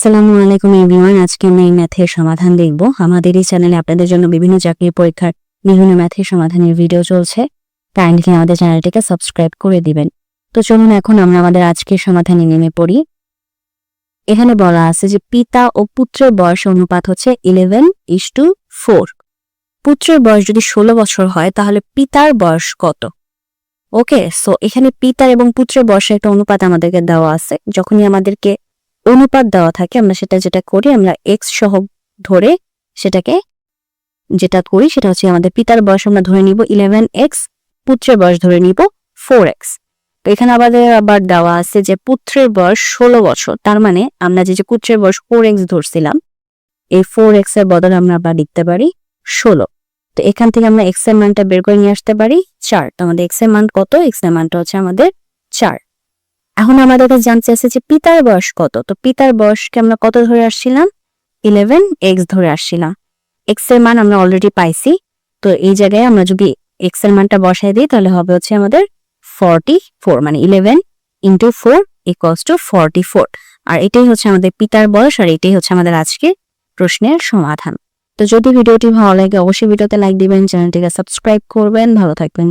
আসসালামু আলাইকুম এভরিওয়ান আজকে আমরা এই ম্যাথের সমাধান দেখব। আমাদের এই চ্যানেলে আপনাদের জন্য বিভিন্ন চাকরির পরীক্ষার বিভিন্ন ম্যাথের সমাধানের ভিডিও চলছে। কাইন্ডলি আমাদের চ্যানেলটিকে সাবস্ক্রাইব করে দিবেন। তো চলুন এখন আমরা আমাদের আজকের সমাধানে নেমে পড়ি। এখানে বলা আছে যে পিতা ও পুত্রের বয়স অনুপাত হচ্ছে ইলেভেন ইস টু ফোর পুত্রের বয়স যদি ষোলো বছর হয়, তাহলে পিতার বয়স কত? ওকে সো এখানে পিতার এবং পুত্রের বয়সের একটা অনুপাত আমাদেরকে দেওয়া আছে। যখনই আমাদেরকে অনুপাত দেওয়া থাকে, আমরা সেটা যেটা করি, আমরা এক্স সহ ধরে সেটাকে যেটা করি, সেটা হচ্ছে আমাদের পিতার বয়স আমরা ধরে নিব ইলেভেন এক্স পুত্রের বয়স ধরে নিব ফোর এক্স তো এখানে আমাদের আবার দেওয়া আছে যে পুত্রের বয়স ষোলো বছর, তার মানে আমরা যে যে পুত্রের বয়স ফোর এক্স ধরছিলাম, এই ফোর এক্সের বদলে আমরা আবার লিখতে পারি ষোলো। তো এখান থেকে আমরা এক্সের মানটা বের করে নিয়ে আসতে পারি চার। তো আমাদের এক্সের মান কত? এক্সের মানটা হচ্ছে আমাদের চার। এখন আমাদের কাছে জানতে আছে যে পিতার বয়স কত? তো পিতার বয়সকে আমরা কত ধরে আসছিলাম? ইলেভেন এক্স ধরে আসছিলাম। এক্সের মান আমরা অলরেডি পাইছি। তো এই জায়গায় আমরা যদি এক্সের মানটা বসাই দিই, তাহলে হবে হচ্ছে আমাদের ফর্টি ফোর মানে eleven into four equals to forty four আর এটাই হচ্ছে আমাদের পিতার বয়স, আর এটাই হচ্ছে আমাদের আজকে প্রশ্নের সমাধান। তো যদি ভিডিওটি ভালো লাগে, অবশ্যই ভিডিওতে লাইক দিবেন, চ্যানেলটিকে সাবস্ক্রাইব করবেন। ভালো থাকবেন।